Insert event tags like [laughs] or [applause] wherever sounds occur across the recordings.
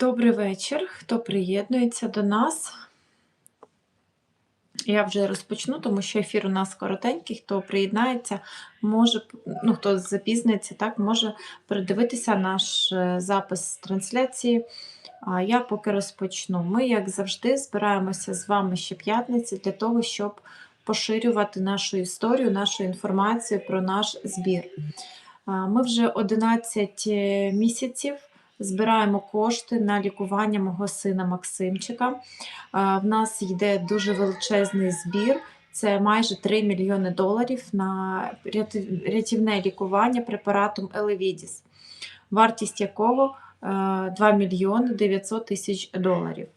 Добрий вечір, хто приєднується до нас. Я вже розпочну, тому що ефір у нас коротенький. Хто приєднається, може, ну хто запізниться, так, може передивитися наш е, запис трансляції. А я поки розпочну. Ми, як завжди, збираємося з вами щоп'ятниці для того, щоб поширювати нашу історію, нашу інформацію про наш збір. Ми вже 11 місяців збираємо кошти на лікування мого сина Максимчика. В нас йде дуже величезний збір. Це майже 3 мільйони доларів на рятівне лікування препаратом Елевідіс, вартість якого е, 2 мільйони 900 тисяч доларів.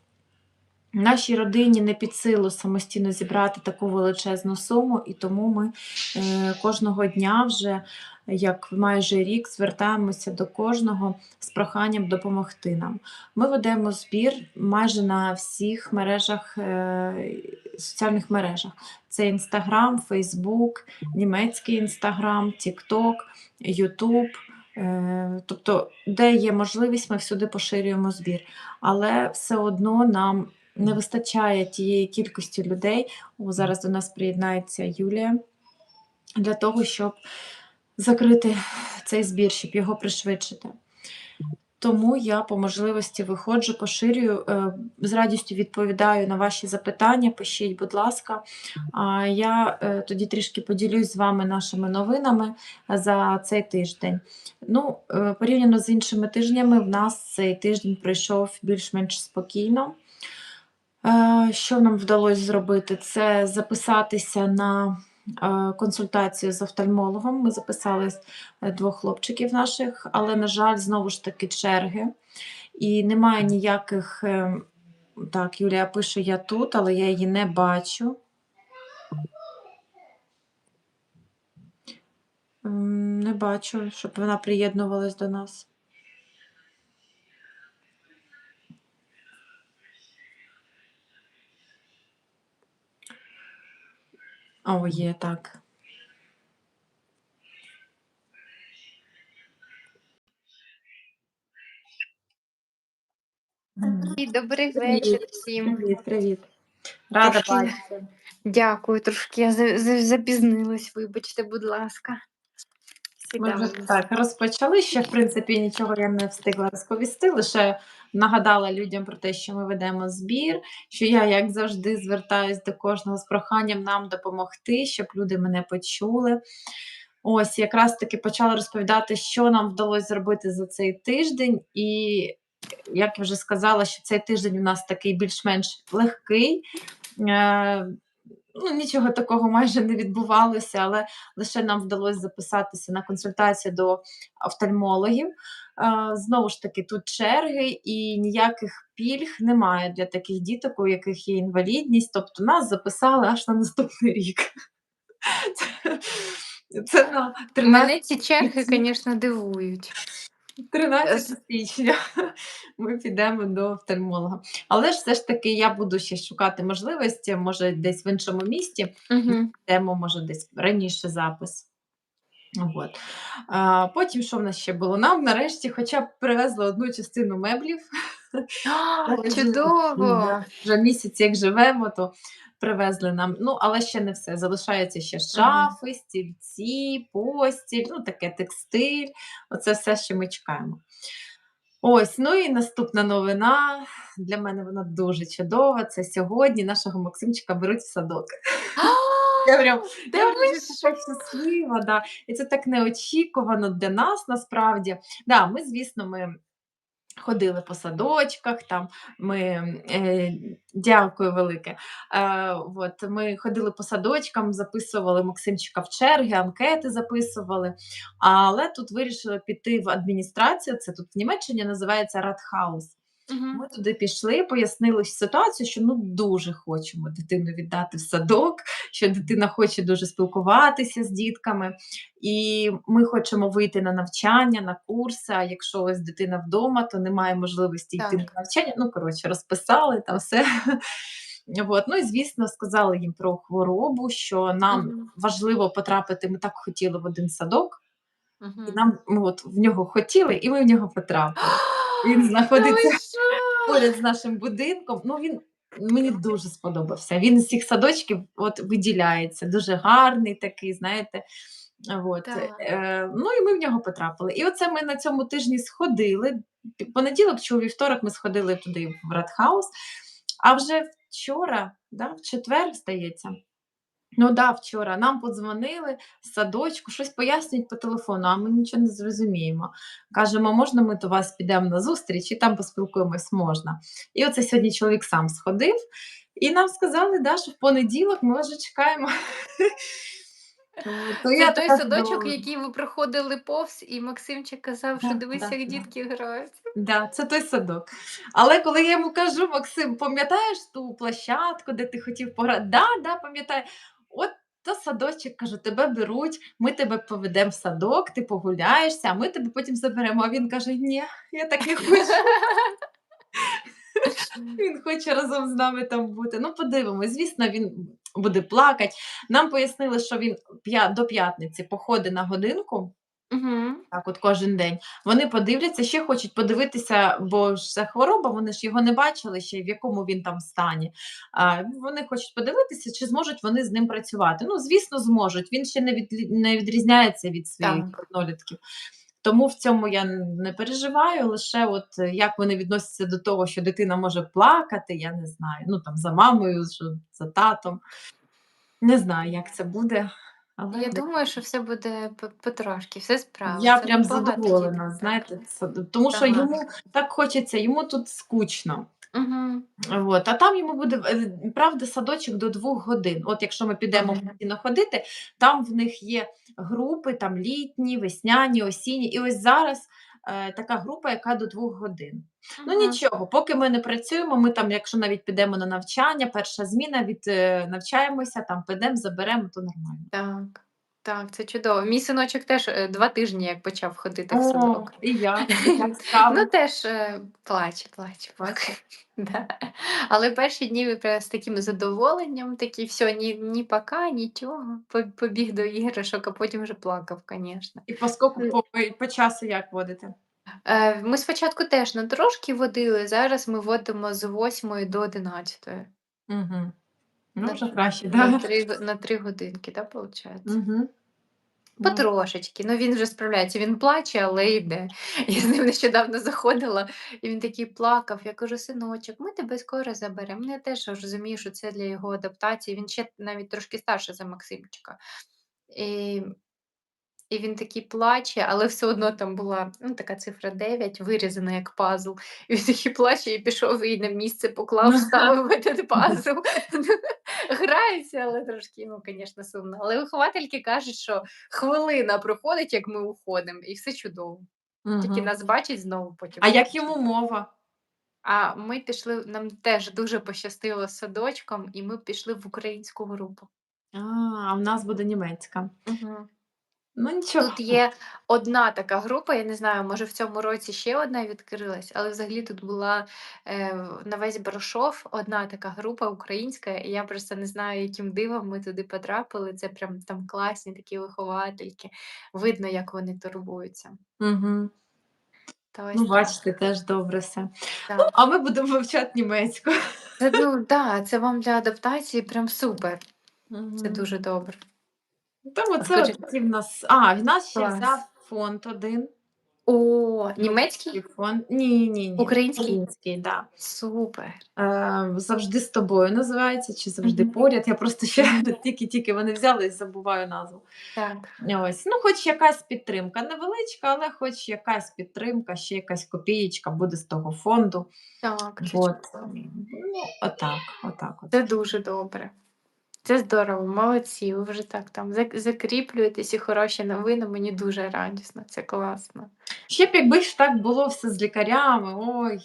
Нашій родині не під силу самостійно зібрати таку величезну суму, і тому ми е, кожного дня вже як майже рік звертаємося до кожного з проханням допомогти нам. Ми ведемо збір майже на всіх мережах, е, соціальних мережах. Це Інстаграм, Фейсбук, німецький Інстаграм, Тікток, Ютуб. Тобто, де є можливість, ми всюди поширюємо збір. Але все одно нам не вистачає тієї кількості людей. О, зараз до нас приєднається Юлія для того, щоб закрити цей збір, щоб його пришвидшити. Тому я по можливості виходжу, поширюю, е, з радістю відповідаю на ваші запитання. Пишіть, будь ласка. А я е, тоді трішки поділюсь з вами нашими новинами за цей тиждень. Ну, е, порівняно з іншими тижнями, в нас цей тиждень пройшов більш-менш спокійно. Е, Що нам вдалося зробити? Це записатися на е, консультацію з офтальмологом. Ми записали е, двох хлопчиків наших, але, на жаль, знову ж таки черги. І немає ніяких. Так, Юлія пише: я тут, але я її не бачу. Не бачу, щоб вона приєднувалась до нас. О, є так. І Добрий Привіт. вечір всім. Привіт, привіт. Рада бачити. Дякую, трошки я за- за- запізнилась, вибачте, будь ласка. Ми вже так розпочали. Ще, в принципі, нічого я не встигла розповісти. Лише нагадала людям про те, що ми ведемо збір, що я, як завжди, звертаюсь до кожного з проханням нам допомогти, щоб люди мене почули. Ось якраз таки почала розповідати, що нам вдалося зробити за цей тиждень. І як я вже сказала, що цей тиждень у нас такий більш-менш легкий. Ну, нічого такого майже не відбувалося, але лише нам вдалося записатися на консультацію до офтальмологів. Е, Знову ж таки, тут черги і ніяких пільг немає для таких діток, у яких є інвалідність. Тобто нас записали аж на наступний рік. [laughs] Це, це на 13 Мене ці черги, звісно, дивують. 13 січня [laughs] ми підемо до офтальмолога. Але ж все ж таки я буду ще шукати можливості, може, десь в іншому місті, Угу. Може, десь раніше запис. От. А, потім, що в нас ще було? Нам нарешті хоча б привезли одну частину меблів. Ж- Чудово! Вже місяць, як живемо, то привезли нам. Ну, але ще не все. Залишаються ще шафи, стільці, постіль, ну таке текстиль. Оце все, що ми чекаємо. Ось, ну і наступна новина. Для мене вона дуже чудова. Це сьогодні нашого Максимчика беруть в садок. [laughs] Я прям я вже щаслива, да. І це так неочікувано для нас насправді. Да, ми, звісно, ми ходили по садочках, там ми е, дякую велике. Е, от, ми ходили по садочкам, записували Максимчика в черги, анкети записували. Але тут вирішили піти в адміністрацію. Це тут в Німеччині називається Радхаус. Мгм. Ми туди пішли, пояснили ситуацію, що ну дуже хочемо дитину віддати в садок, що дитина хоче дуже спілкуватися з дітками, і ми хочемо вийти на навчання, на курси. А якщо ось дитина вдома, то немає можливості йти Так. на навчання. Ну, коротше, розписали там все. [laughs] От. Ну і звісно, сказали їм про хворобу, що нам Мгм. важливо потрапити. Ми так хотіли в один садок, і Мгм. нам ми от в нього хотіли, і ми в нього потрапили. Він знаходиться поряд з нашим будинком. Ну, він мені дуже сподобався. Він з всіх садочків от, виділяється. Дуже гарний такий, знаєте. От. Так. Е, ну і ми в нього потрапили. І оце ми на цьому тижні сходили. Понеділок чи у вівторок ми сходили туди в Радхаус. А вже вчора, да, в четвер, здається. Ну да, вчора нам подзвонили з садочку, щось пояснюють по телефону, а ми нічого не зрозуміємо. Кажемо, можна ми до вас підемо на зустріч і там поспілкуємось можна. І оце сьогодні чоловік сам сходив, і нам сказали, да, що в понеділок ми вже чекаємо. То Це я той садочок, який ви проходили повз, і Максимчик казав, що дивися, да, як да. дітки грають. Да, це той садок. Але коли я йому кажу, Максим, пам'ятаєш ту площадку, де ти хотів пограти? Да, да, пам'ятаю. От то садочок, кажу, тебе беруть, ми тебе поведемо в садок, ти погуляєшся, а ми тебе потім заберемо. А він каже: Ні, я так не хочу. Він хоче разом з нами там бути. Ну, подивимось. Звісно, він буде плакати. Нам пояснили, що він до п'ятниці походить на годинку. Угу. Так, от кожен день. Вони подивляться, ще хочуть подивитися, бо ж це хвороба, вони ж його не бачили ще, в якому він там стані. А, вони хочуть подивитися, чи зможуть вони з ним працювати. Ну, звісно, зможуть. Він ще не, від, не відрізняється від своїх Так. однолітків. Тому в цьому я не переживаю, лише от е, як вони відносяться до того, що дитина може плакати, я не знаю. Ну там за мамою, що за татом. Не знаю, як це буде. Але Я думаю, що все буде по- потрошки, все я справиться. прям Багато задоволена, дітей. знаєте, це, тому що Так. йому так хочеться, йому тут скучно. Угу. От, а там йому буде е, правда садочок до двох годин. От якщо ми підемо Мгм. постійно ходити, там в них є групи, там літні, весняні, осінні. І ось зараз е, така група, яка до двох годин. Ну нічого, поки ми не працюємо, ми там, якщо навіть підемо на навчання, перша зміна, від е, навчаємося, там підемо, заберемо, то нормально. Так, так, це чудово. Мій синочок теж е, два тижні як почав ходити в О, садок. і я, [laughs] справи? Ну, теж е, плаче, плаче, плаче. [laughs] Да. Але перші дні ви прям з таким задоволенням, такі все, ні, ні пока, нічого. По- Побіг до іграшок, а потім вже плакав, звісно. І по скоку по, по часу як водите? Е, ми спочатку теж на трошки водили, зараз ми водимо з 8 до 11. Угу. Ну, На- вже краще, На да? три, на три годинки, так, виходить? Угу. Потрошечки. Ну він вже справляється. Він плаче, але йде. Я з ним нещодавно заходила, і він такий плакав. Я кажу: синочок, ми тебе скоро заберемо. Ну, я теж розумію, що це для його адаптації. Він ще навіть трошки старший за Максимчика. І, і він такий плаче, але все одно там була ну, така цифра 9, вирізана як пазл. І він такий плаче і пішов і на місце поклав, ставив этот пазл. Грається, але трошки йому, звісно, сумно. Але виховательки кажуть, що хвилина проходить, як ми уходимо, і все чудово. Тільки нас бачить знову потім. А як йому мова? А ми пішли, нам теж дуже пощастило з садочком, і ми пішли в українську групу. А, а в нас буде німецька. Угу. Ну нічого. Тут є одна така група, я не знаю, може в цьому році ще одна відкрилась, але взагалі тут була е, на весь Баршов одна така група українська, і я просто не знаю, яким дивом ми туди потрапили. Це прям там класні такі виховательки. Видно, як вони турбуються. Угу. Та ось Ну, так. бачите, теж добре все. Так. А ми будемо вивчати німецьку. Це, ну, да, це вам для адаптації прям супер. Це Мгм. дуже добре. Тому А це скажи- такі в нас. А, в нас ще Клас. взяв фонд один. О, німецький? Фонд. Ні, ні, ні. Український? Український, да. Супер. Е, завжди з тобою називається, чи завжди Мгм. поряд. Я просто ще тільки-тільки [laughs] вони взяли і забуваю назву. Так. Ось, ну, хоч якась підтримка, невеличка, але хоч якась підтримка, ще якась копієчка буде з того фонду. Так, От. Ну, отак, отак. От. Це дуже добре. Це здорово, молодці. Ви вже так там закріплюєтесь і хороші новини. Мені дуже радісно, це класно. Ще б якби ж так було все з лікарями, ой.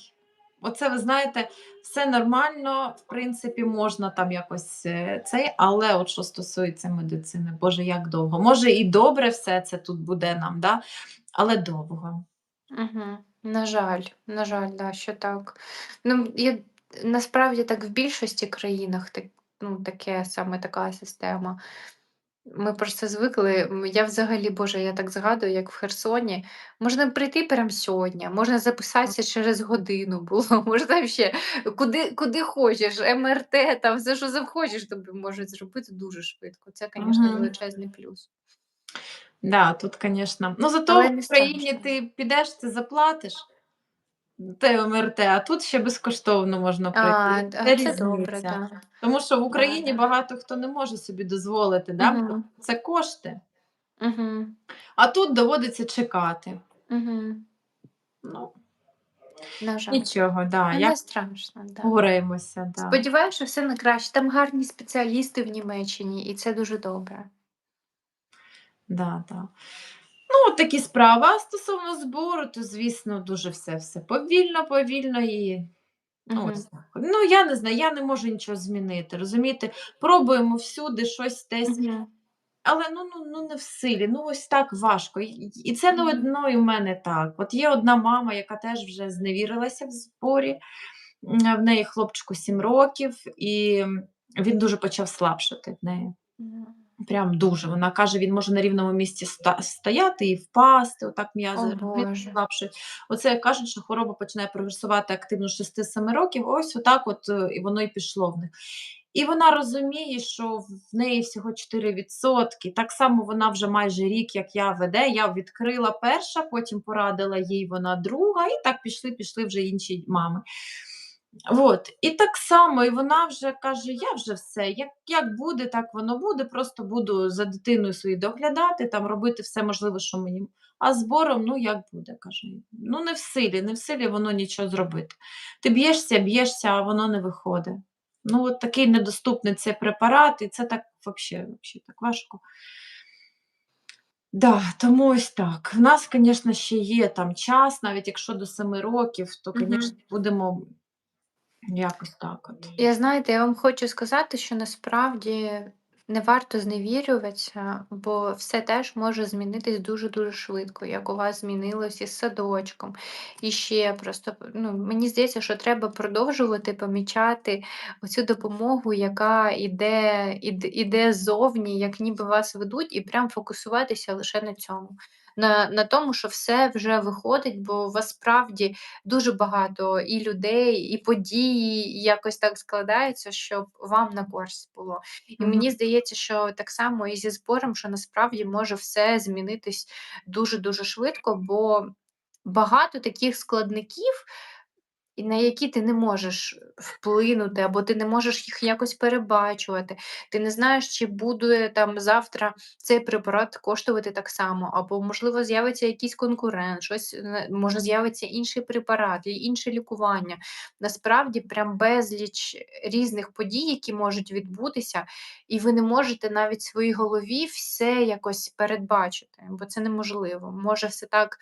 Оце ви знаєте, все нормально, в принципі, можна там якось е, цей, але от що стосується медицини, Боже, як довго. Може, і добре все це тут буде нам, да? але довго. Угу. На жаль, на жаль, да, що так. Ну, я, насправді так в більшості країнах так, ну, таке саме така система. Ми просто звикли. Я взагалі, Боже, я так згадую, як в Херсоні. Можна прийти прямо сьогодні, можна записатися через годину було, [laughs] можна ще куди куди хочеш, МРТ, там все, що захочеш, тобі можуть зробити дуже швидко. Це, звісно, величезний плюс. Да, тут, конечно. Ну, зато в Україні ти підеш, ти заплатиш те МРТ, а тут ще безкоштовно можна А, пройти. Це це добре, різниця. да. Тому що в Україні да. багато хто не може собі дозволити, да? це кошти. Мгм. А тут доводиться чекати. Мгм. Ну, На жаль. нічого, да. Ну, як не страшно, да. боремося, да. Сподіваюся, що все на краще. Там гарні спеціалісти в Німеччині, і це дуже добре. Да, да. Ну, такі справи. А стосовно збору, то, звісно, дуже все, все повільно, повільно і. Ну, Мгм. ось так. Ну, я не знаю, я не можу нічого змінити. Розумієте, пробуємо всюди щось десь, Мгм. але ну, ну, ну не в силі. Ну, ось так важко. І, і це не Мгм. одно і в мене так. От є одна мама, яка теж вже зневірилася в зборі. М, В неї хлопчику 7 років, і він дуже почав слабшати в неї. Мгм. Прям дуже. Вона каже, він може на рівному місці ста- стояти і впасти, отак м'язи О, Боже. Оце як кажуть, що хвороба починає прогресувати активно з 6-7 років. Ось отак, от е, і воно і пішло в них. І вона розуміє, що в неї всього 4%. Так само вона вже майже рік, як я веде. Я відкрила перша, потім порадила їй вона друга, і так пішли, пішли вже інші мами. От. І так само, і вона вже каже: я вже все, як, як буде, так воно буде. Просто буду за дитиною своєю доглядати, там робити все можливе, що мені. А збором, ну як буде, каже. Ну, не в силі, не в силі воно нічого зробити. Ти б'єшся, б'єшся, а воно не виходить. Ну, от такий недоступний цей препарат, і це так взагалі, так важко. Да, тому ось так. В нас, звісно, ще є там час, навіть якщо до 7 років, то, звісно, будемо якось так от. Я знаєте, я вам хочу сказати, що насправді не варто зневірюватися, бо все теж може змінитись дуже-дуже швидко, як у вас змінилось із садочком. І ще просто ну, мені здається, що треба продовжувати помічати оцю допомогу, яка іде, іде, іде ззовні, як ніби вас ведуть, і прям фокусуватися лише на цьому. На, на тому, що все вже виходить, бо у вас справді дуже багато і людей, і події і якось так складається, щоб вам на користь було. І Мгм. мені здається, що так само і зі збором, що насправді може все змінитись дуже-дуже швидко, бо багато таких складників, на які ти не можеш вплинути, або ти не можеш їх якось перебачувати. Ти не знаєш, чи буде там завтра цей препарат коштувати так само, або, можливо, з'явиться якийсь конкурент, щось е, може з'явиться інший препарат, інше лікування. Насправді, прям безліч різних подій, які можуть відбутися, і ви не можете навіть в своїй голові все якось передбачити, бо це неможливо. Може все так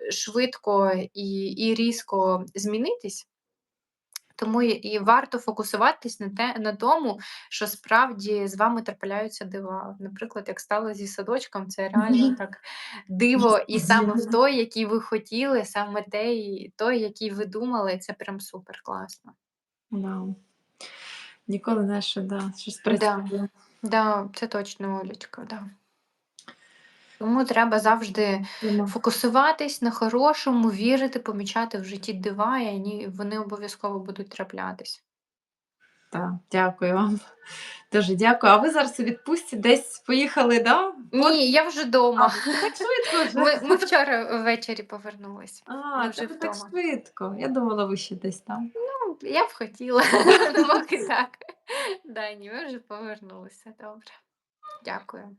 е, швидко і, і різко змінитись. Тому і, і варто фокусуватись на те на тому, що справді з вами трапляються дива. Наприклад, як стало зі садочком, це реально так диво, і саме в той, який ви хотіли, саме той, той, який ви думали, це прям супер класно. Да. Ніколи не що, да, щось Да, працює. да, це точно, Олечка, да. Тому треба завжди фокусуватись на хорошому, вірити, помічати в житті дива, і вони, вони обов'язково будуть траплятись. Так, дякую вам. Дуже дякую. А ви зараз у відпустці десь поїхали, да? От, Ні, я вже вдома. так швидко [laughs] Ми, ми вчора ввечері повернулись. Ми А, вже так швидко. Я думала, ви ще десь там. Ну, я б хотіла, [laughs] ну, поки так. Да, ні, ми вже повернулися. Добре. Дякую.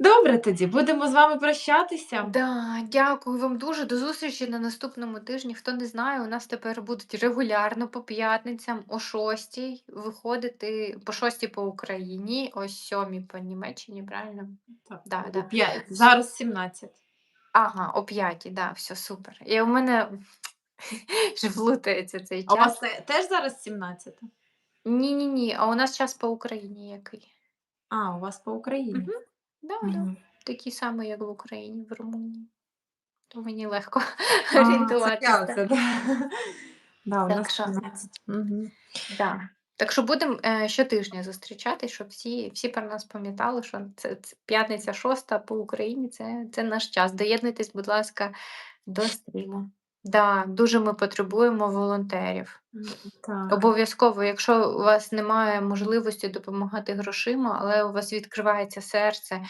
Добре тоді, будемо з вами прощатися. Да, дякую вам дуже. До зустрічі на наступному тижні. Хто не знає, у нас тепер будуть регулярно по п'ятницям о 6 виходити по 6 по Україні, о 7 по Німеччині, правильно? Так, Да, да. 5. Зараз 17. Ага, о 5, да, все супер. І у мене [laughs] плутається цей А у вас час. те- теж зараз 17? Ні-ні-ні, а у нас час по Україні який? А, у вас по Україні. Угу. [laughs] Да, да. Мгм. Такий самий, як в Україні, в Румунії. То мені легко А, орієнтуватися. це, да. Да, у Так нас що, 17. Мгм. да. Так що будемо е, щотижня зустрічатись, щоб всі, всі про нас пам'ятали, що це, це п'ятниця шоста по Україні. Це, це наш час. Доєднуйтесь, будь ласка, до стріму. Да, дуже ми потребуємо волонтерів. Так. Обов'язково, якщо у вас немає можливості допомагати грошима, але у вас відкривається серце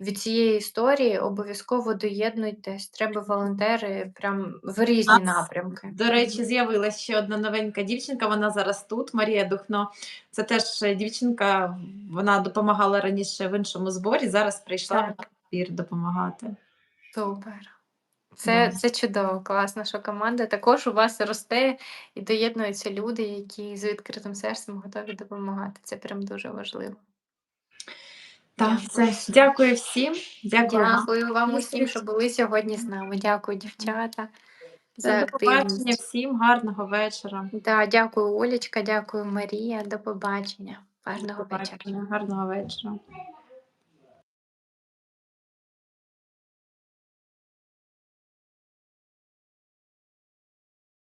від цієї історії, обов'язково доєднуйтесь. Треба волонтери прям в різні Нас, напрямки. До речі, з'явилася ще одна новенька дівчинка, вона зараз тут, Марія Духно. Це теж е, дівчинка, вона допомагала раніше в іншому зборі, зараз прийшла Так. збір допомагати. Супер. Це, Да. це чудово, класно, що команда також у вас росте і доєднуються люди, які з відкритим серцем готові допомагати. Це прям дуже важливо. Так, Дякую. все. Дякую всім. Дякую. вам. Дякую вам усім, що були сьогодні з нами. Дякую, дівчата, за До побачення активність. всім, гарного вечора. Да, дякую, Олечка, дякую, Марія. До побачення. Гарного вечора. Гарного вечора.